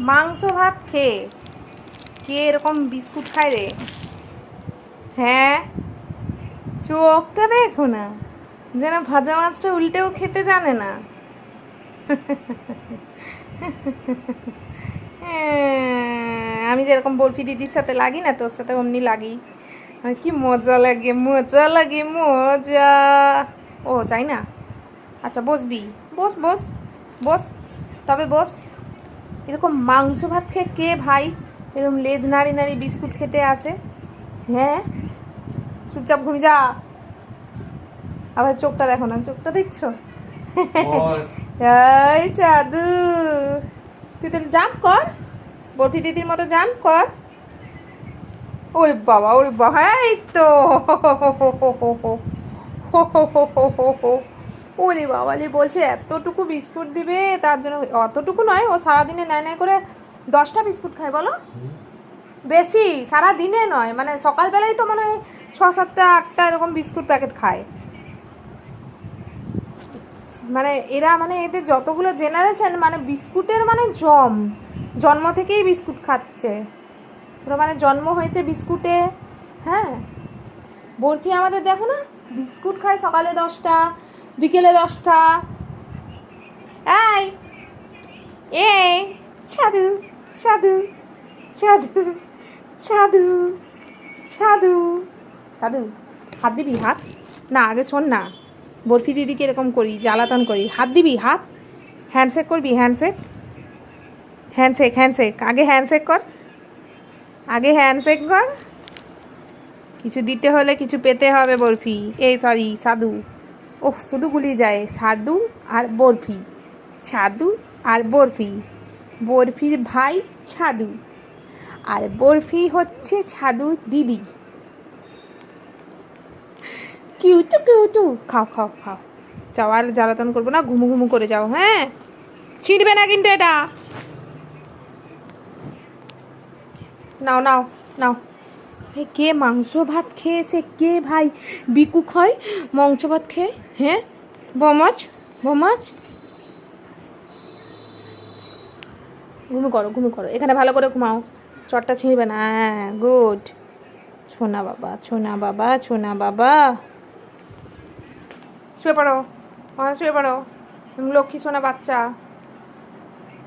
মাংস ভাত খেয়ে কে এরকম বিস্কুট খায় রে? হ্যাঁ? চোখটা দেখো না যেন ভাজা মাছটা উল্টেও খেতে জানে না। হ্যাঁ, আমি যেরকম বরফি দিদির সাথে লাগি না তোর সাথে অমনি লাগি। কি মজা লাগে মজা লাগে মজা। ও চাই না। আচ্ছা বসবি। বস বস বস তবে বস। এরকম মাংস ভাত খেয়ে কে ভাই? এরকম লেজ নাড়ি নাড়ি বিস্কুট খেতে আসে? হ্যাঁ? চুপচাপ ঘুমি যা। আবার চোখটা দেখো না চোখটা দেখছ? এই চাদু তুই তো জাম্প কর। বরফি দিদির মতো জাম্প কর। ওরে বাবা ওরে বাবা এই তো। ওরে বাবা যে বলছে এতটুকু বিস্কুট দিবে, তার জন্য অতটুকু নয়, ও সারাদিনে নেয় নেয় করে দশটা বিস্কুট খায়, বলো। বেশি সারা দিনে নয় মানে সকালবেলায় তো মানে ছ, সাতটা, আটটা এরকম বিস্কুট প্যাকেট খায়। মানে এরা মানে এদের যতগুলো জেনারেশন মানে বিস্কুটের মানে জম, জন্ম থেকেই বিস্কুট খাচ্ছে। ওরা মানে জন্ম হয়েছে বিস্কুটে হ্যাঁ। বরফি আমাদের দেখো না, বিস্কুট খায় সকালে দশটা বিকেলে দশটা। এই এই ছাদু ছাদু ছাদু ছাদু ছাদু। ছাদু, হাত দিবি, হাত? না, আগে শোন না। বরফি দিদিকে এরকম করি, জ্বালাতন করি। হাত দিবি, হাত? হ্যান্ডশেক করবি হ্যান্ডশেক হ্যান্ডশেক হ্যান্ডশেক আগে হ্যান্ডশেক কর। আগে হ্যান্ডশেক কর। কিছু দিতে হলে কিছু পেতে হবে বরফি। এই সরি সাধু। ওহ, শুধু গুলি যায়। সাধু আর বরফি। সাধু আর বরফি। বরফির ভাই ছাদু আর বরফি হচ্ছে ছাদু দিদি। কিউটু কিউটু। খাও খাও খাও। যাও, আর জ্বালাতন করব না। ঘুমু ঘুমু করে যাও হ্যাঁ? ছিঁড়বে না কিন্তু এটা। নাও নাও নাও। কে মাংস ভাত খেয়েছে কে ভাই বিকু খায়? মাংস ভাত খেয়ে? হ্যাঁ বমাচ বমাচ ঘুমু করো ঘুমু করো। এখানে ভালো করে ঘুমাও। চটটা ছিঁড়বে না। হ্যাঁ গুড। ছোনা বাবা ছোনা বাবা ছোনা বাবা। শুয়ে পড়ো শুয়ে পড়ো। লক্ষ্মী, সোনা বাচ্চা।